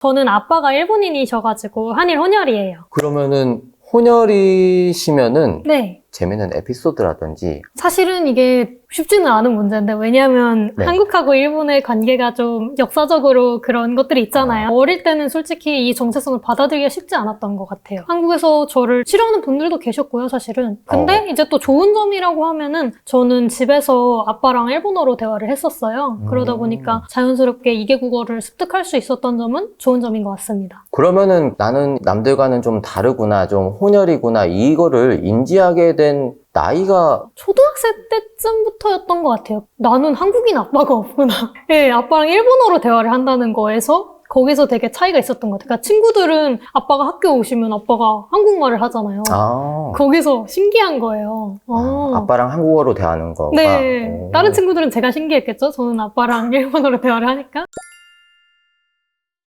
저는 아빠가 일본인이셔가지고 한일 혼혈이에요. 그러면은 혼혈이시면은 네. 재미있는 에피소드라든지 사실은 이게 쉽지는 않은 문제인데 왜냐하면 네. 한국하고 일본의 관계가 좀 역사적으로 그런 것들이 있잖아요. 어릴 때는 솔직히 이 정체성을 받아들이기가 쉽지 않았던 것 같아요. 한국에서 저를 싫어하는 분들도 계셨고요, 사실은. 근데 이제 또 좋은 점이라고 하면은 저는 집에서 아빠랑 일본어로 대화를 했었어요. 그러다 음. 보니까 자연스럽게 이개국어를 습득할 수 있었던 점은 좋은 점인 것 같습니다. 그러면은 나는 남들과는 좀 다르구나, 좀 혼혈이구나, 이거를 인지하게 된 나이가 초등학생 때쯤부터였던 것 같아요. 나는 한국인 아빠가 없구나. 네, 아빠랑 일본어로 대화를 한다는 거에서 거기서 되게 차이가 있었던 것 같아요. 그러니까 친구들은 아빠가 학교 오시면 아빠가 한국말을 하잖아요. 아, 거기서 신기한 거예요. 어. 아, 빠랑 한국어로 대하는 거가 네. 오. 다른 친구들은 제가 신기했겠죠? 저는 아빠랑 일본어로 대화를 하니까.